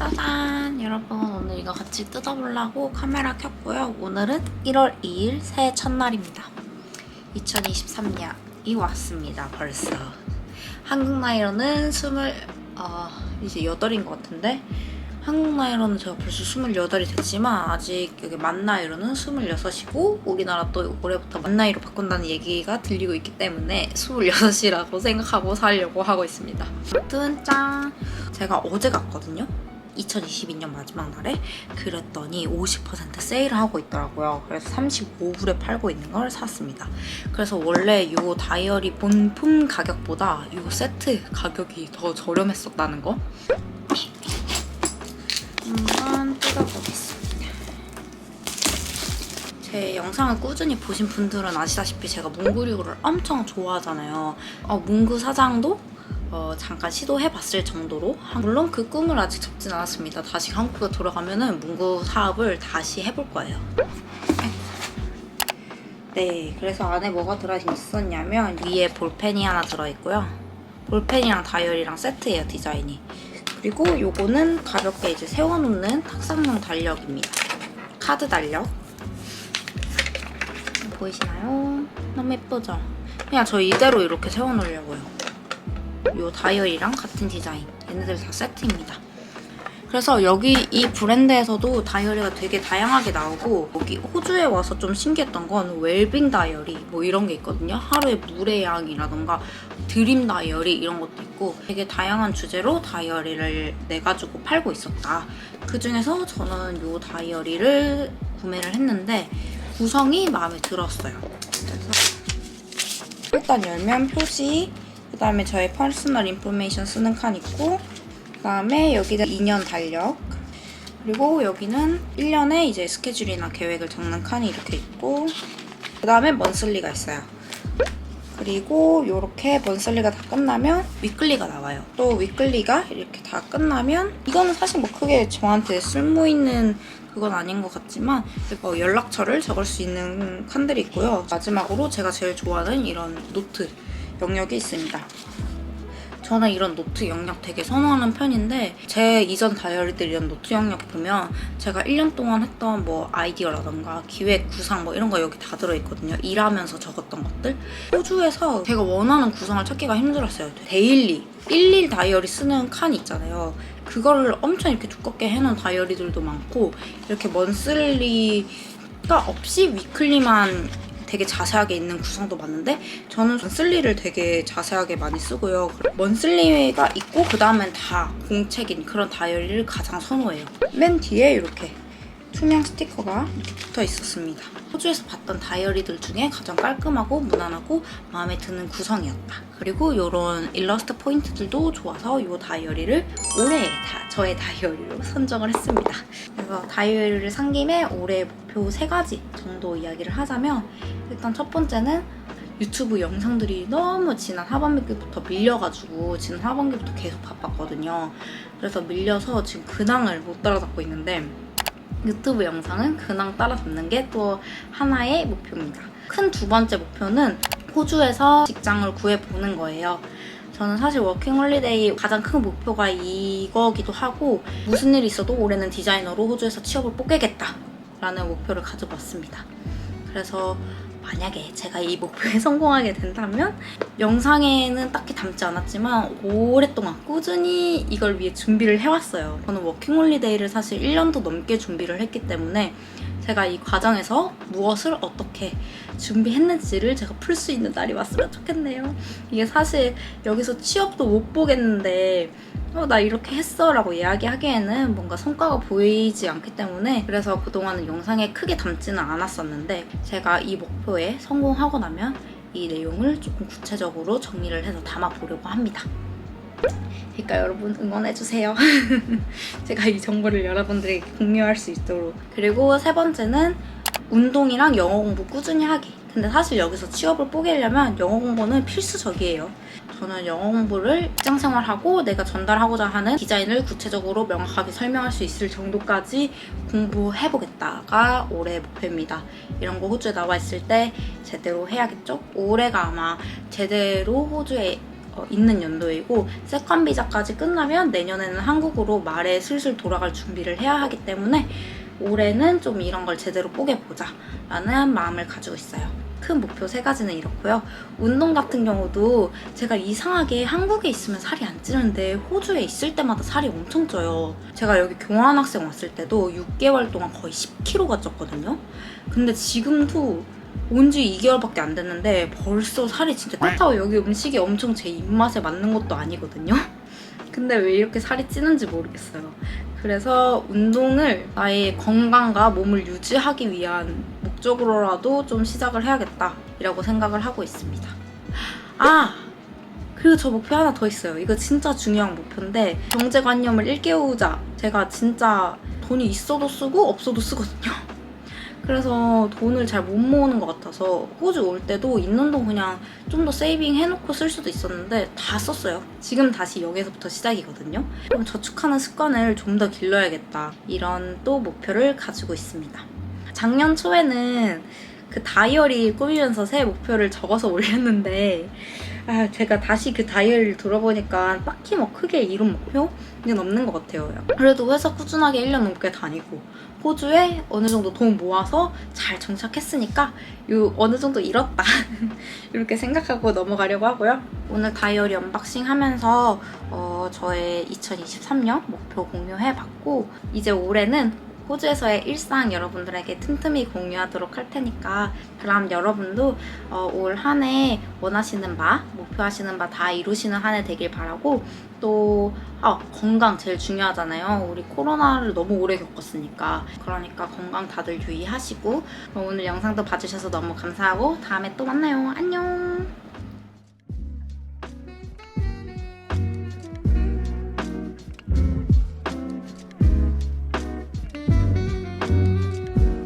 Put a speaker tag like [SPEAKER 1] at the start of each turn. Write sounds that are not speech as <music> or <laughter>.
[SPEAKER 1] 짜잔 여러분 오늘 이거 같이 뜯어보려고 카메라 켰고요 오늘은 1월 2일 새해 첫날입니다 2023년이 왔습니다 벌써 한국 나이로는 20 어, 이제 8인 것 같은데 한국 나이로는 제가 벌써 28이 됐지만 아직 여기 만 나이로는 26이고 우리나라 또 올해부터 만 나이로 바꾼다는 얘기가 들리고 있기 때문에 26이라고 생각하고 살려고 하고 있습니다. 아무튼 짠! 제가 어제 갔거든요. 2022년 마지막 날에 그랬더니 50% 세일을 하고 있더라고요. 그래서 35불에 팔고 있는 걸 샀습니다. 그래서 원래 이 다이어리 본품 가격보다 이 세트 가격이 더 저렴했었다는 거 한번 뜯어보겠습니다. 제 영상을 꾸준히 보신 분들은 아시다시피 제가 문구류를 엄청 좋아하잖아요. 어, 문구 사장도 어, 잠깐 시도해봤을 정도로 물론 그 꿈을 아직 접진 않았습니다. 다시 한국에 돌아가면 은 문구 사업을 다시 해볼 거예요. 네, 그래서 안에 뭐가 들어있었냐면 위에 볼펜이 하나 들어있고요. 볼펜이랑 다이어리랑 세트예요, 디자인이. 그리고 요거는 가볍게 이제 세워놓는 탁상용 달력입니다. 카드 달력. 보이시나요? 너무 예쁘죠? 그냥 저 이대로 이렇게 세워놓으려고요. 요 다이어리랑 같은 디자인. 얘네들 다 세트입니다. 그래서 여기 이 브랜드에서도 다이어리가 되게 다양하게 나오고 여기 호주에 와서 좀 신기했던 건 웰빙 다이어리 뭐 이런 게 있거든요. 하루에 물의 양이라던가 드림 다이어리 이런 것도 있고 되게 다양한 주제로 다이어리를 내가지고 팔고 있었다. 그 중에서 저는 이 다이어리를 구매를 했는데 구성이 마음에 들었어요. 그래서 일단 열면 표지, 그 다음에 저의 퍼스널 인포메이션 쓰는 칸 있고 그 다음에 여기는 2년 달력 그리고 여기는 1년에 이제 스케줄이나 계획을 적는 칸이 이렇게 있고 그 다음에 먼슬리가 있어요. 그리고 이렇게 먼슬리가 다 끝나면 위클리가 나와요. 또 위클리가 이렇게 다 끝나면 이거는 사실 뭐 크게 저한테 쓸모 있는 그건 아닌 것 같지만 뭐 연락처를 적을 수 있는 칸들이 있고요. 마지막으로 제가 제일 좋아하는 이런 노트 영역이 있습니다. 저는 이런 노트 영역 되게 선호하는 편인데 제 이전 다이어리들 이런 노트 영역 보면 제가 1년 동안 했던 뭐 아이디어라던가 기획, 구상 뭐 이런 거 여기 다 들어있거든요. 일하면서 적었던 것들. 호주에서 제가 원하는 구성을 찾기가 힘들었어요. 데일리, 11 다이어리 쓰는 칸 있잖아요. 그거를 엄청 이렇게 두껍게 해놓은 다이어리들도 많고 이렇게 먼슬리가 없이 위클리만 되게 자세하게 있는 구성도 많은데 저는 먼슬리를 되게 자세하게 많이 쓰고요. 먼슬리가 있고 그 다음엔 다 공책인 그런 다이어리를 가장 선호해요. 맨 뒤에 이렇게 투명 스티커가 붙어 있었습니다. 호주에서 봤던 다이어리들 중에 가장 깔끔하고 무난하고 마음에 드는 구성이었다. 그리고 이런 일러스트 포인트들도 좋아서 이 다이어리를 올해 다 저의 다이어리로 <laughs> 선정을 했습니다. 그래서 다이어리를 산 김에 올해 목표 세 가지 정도 이야기를 하자면 일단 첫 번째는 유튜브 영상들이 너무 지난 하반기부터 밀려가지고 지난 하반기부터 계속 바빴거든요. 그래서 밀려서 지금 근황을 못 따라잡고 있는데 유튜브 영상은 근황 따라잡는 게 또 하나의 목표입니다. 큰 두 번째 목표는 호주에서 직장을 구해보는 거예요. 저는 사실 워킹 홀리데이 가장 큰 목표가 이거기도 하고 무슨 일이 있어도 올해는 디자이너로 호주에서 취업을 뽑겠다 라는 목표를 가지고 왔습니다. 그래서 만약에 제가 이 목표에 <laughs> 성공하게 된다면 영상에는 딱히 담지 않았지만 오랫동안 꾸준히 이걸 위해 준비를 해왔어요. 저는 워킹홀리데이를 사실 1년도 넘게 준비를 했기 때문에 제가 이 과정에서 무엇을 어떻게 준비했는지를 제가 풀 수 있는 날이 왔으면 좋겠네요. 이게 사실 여기서 취업도 못 보겠는데 어, 나 이렇게 했어 라고 이야기하기에는 뭔가 성과가 보이지 않기 때문에 그래서 그동안은 영상에 크게 담지는 않았었는데 제가 이 목표에 성공하고 나면 이 내용을 조금 구체적으로 정리를 해서 담아보려고 합니다. 그러니까 여러분 응원해주세요. <laughs> 제가 이 정보를 여러분들에게 공유할 수 있도록. 그리고 세 번째는 운동이랑 영어 공부 꾸준히 하기. 근데 사실 여기서 취업을 포기하려면 영어 공부는 필수적이에요. 저는 영어 공부를 직장 생활하고 내가 전달하고자 하는 디자인을 구체적으로 명확하게 설명할 수 있을 정도까지 공부해보겠다가 올해 목표입니다. 이런 거 호주에 나와 있을 때 제대로 해야겠죠? 올해가 아마 제대로 호주에 어, 있는 연도이고 세컨 비자까지 끝나면 내년에는 한국으로 말에 슬슬 돌아갈 준비를 해야 하기 때문에 올해는 좀 이런 걸 제대로 뽀개보자 라는 마음을 가지고 있어요. 큰 목표 세 가지는 이렇고요. 운동 같은 경우도 제가 이상하게 한국에 있으면 살이 안 찌는데 호주에 있을 때마다 살이 엄청 쪄요. 제가 여기 교환학생 왔을 때도 6개월 동안 거의 10kg가 쪘거든요. 근데 지금도 온지 2개월밖에 안 됐는데 벌써 살이 진짜 그렇다고 여기 음식이 엄청 제 입맛에 맞는 것도 아니거든요. 근데 왜 이렇게 살이 찌는지 모르겠어요. 그래서 운동을 나의 건강과 몸을 유지하기 위한 목적으로라도 좀 시작을 해야겠다라고 생각을 하고 있습니다. 아! 그리고 저 목표 하나 더 있어요. 이거 진짜 중요한 목표인데 경제관념을 일깨우자. 제가 진짜 돈이 있어도 쓰고 없어도 쓰거든요. 그래서 돈을 잘 못 모으는 것 같아서 호주 올 때도 있는 돈 그냥 좀 더 세이빙 해놓고 쓸 수도 있었는데 다 썼어요. 지금 다시 여기서부터 시작이거든요. 그럼 저축하는 습관을 좀 더 길러야겠다. 이런 또 목표를 가지고 있습니다. 작년 초에는 그 다이어리 꾸미면서 새해 목표를 적어서 <laughs> 올렸는데 아, 제가 다시 그 다이어리를 돌아보니까 딱히 뭐 크게 이룬 목표는 없는 것 같아요. 그래도 회사 꾸준하게 1년 넘게 다니고 호주에 어느 정도 돈 모아서 잘 정착했으니까 요 어느 정도 잃었다 <laughs> 이렇게 생각하고 넘어가려고 하고요. 오늘 다이어리 언박싱 하면서 어, 저의 2023년 목표 공유해봤고 이제 올해는 호주에서의 일상 여러분들에게 틈틈이 공유하도록 할 테니까 그럼 여러분도 어, 올 한 해 원하시는 바, 목표하시는 바 다 이루시는 한 해 되길 바라고 또 아, 건강 제일 중요하잖아요. 우리 코로나를 너무 오래 겪었으니까 그러니까 건강 다들 유의하시고 오늘 영상도 봐주셔서 너무 감사하고 다음에 또 만나요. 안녕.